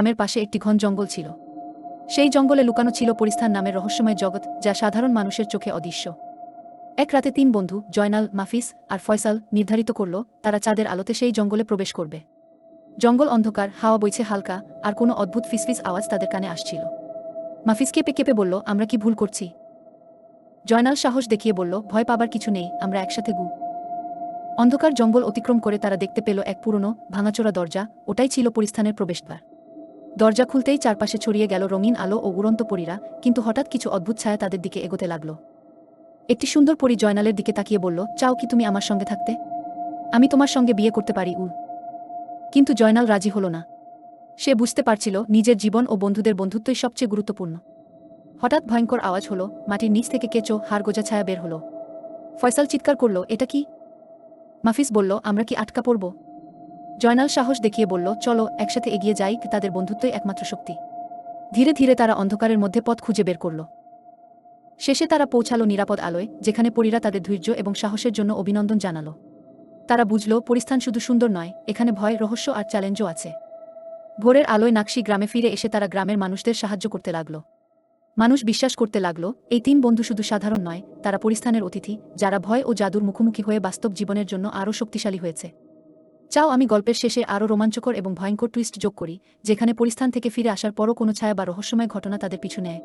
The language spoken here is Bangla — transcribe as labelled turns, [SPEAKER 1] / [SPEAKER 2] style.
[SPEAKER 1] গ্রামের পাশে একটি ঘন জঙ্গল ছিল। সেই জঙ্গলে লুকানো ছিল পরিস্থান নামের রহস্যময় জগৎ যা সাধারণ মানুষের চোখে অদৃশ্য। এক রাতে তিন বন্ধু, জয়নাল, মাফিস আর ফয়সাল, নির্ধারিত করল, তারা চাঁদের আলোতে সেই জঙ্গলে প্রবেশ করবে। জঙ্গল অন্ধকার, হাওয়া বইছে হালকা, আর কোনো অদ্ভুত ফিসফিস আওয়াজ তাদের কানে আসছিল। মাফিস কেঁপে কেঁপে বলল, আমরা কি ভুল করছি? জয়নাল সাহস দেখিয়ে বলল, ভয় পাবার কিছু নেই, আমরা একসাথে গু অন্ধকার জঙ্গল অতিক্রম করে তারা দেখতে পেল এক পুরনো, ভাঙাচোরা দরজা, ওটাই ছিল পরিস্থানের প্রবেশদ্বার। দরজা খুলতেই চারপাশে ছড়িয়ে গেল রঙিন আলো ও উড়ন্ত পরীরা, কিন্তু হঠাৎ কিছু অদ্ভুত ছায়া তাদের দিকে এগোতে লাগল। একটি সুন্দর পরী জয়নালের দিকে তাকিয়ে বলল, চাও কি তুমি আমার সঙ্গে থাকতে? আমি তোমার সঙ্গে বিয়ে করতে পারি উ কিন্তু জয়নাল রাজি হল না। সে বুঝতে পারছিল নিজের জীবন ও বন্ধুদের বন্ধুত্বই সবচেয়ে গুরুত্বপূর্ণ। হঠাৎ ভয়ঙ্কর আওয়াজ হলো, মাটির নিচ থেকে কেঁচো হাড়গোজা ছায়া বের হলো। ফয়সাল চিৎকার করল, এটা কি? মাফিস বলল, আমরা কি আটকা পড়ব? জয়নাল সাহস দেখিয়ে বলল, চলো, একসাথে এগিয়ে যাই তাদের বন্ধুত্বই একমাত্র শক্তি। ধীরে ধীরে তারা অন্ধকারের মধ্যে পথ খুঁজে বের করল। শেষে তারা পৌঁছালো নিরাপদ আলোয়, যেখানে পরীরা তাদের ধৈর্য এবং সাহসের জন্য অভিনন্দন জানালো। তারা বুঝল, পরিস্থান শুধু সুন্দর নয়, এখানে ভয়, রহস্য আর চ্যালেঞ্জও আছে। ভোরের আলোয় নাকশি গ্রামে ফিরে এসে তারা গ্রামের মানুষদের সাহায্য করতে লাগল। মানুষ বিশ্বাস করতে লাগল, এই তিন বন্ধু শুধু সাধারণ নয়, তারা পরিস্থানের অতিথি, যারা ভয় ও জাদুর মুখোমুখি হয়ে বাস্তব জীবনের জন্য আরও শক্তিশালী হয়েছে। চাও আমি গল্পের শেষে আরও রোমাঞ্চকর এবং ভয়ঙ্কর টুইস্ট যোগ করি, যেখানে পরিস্থান থেকে ফিরে আসার পরও কোনো ছায়া বা রহস্যময় ঘটনা তাদের পিছু নেয়।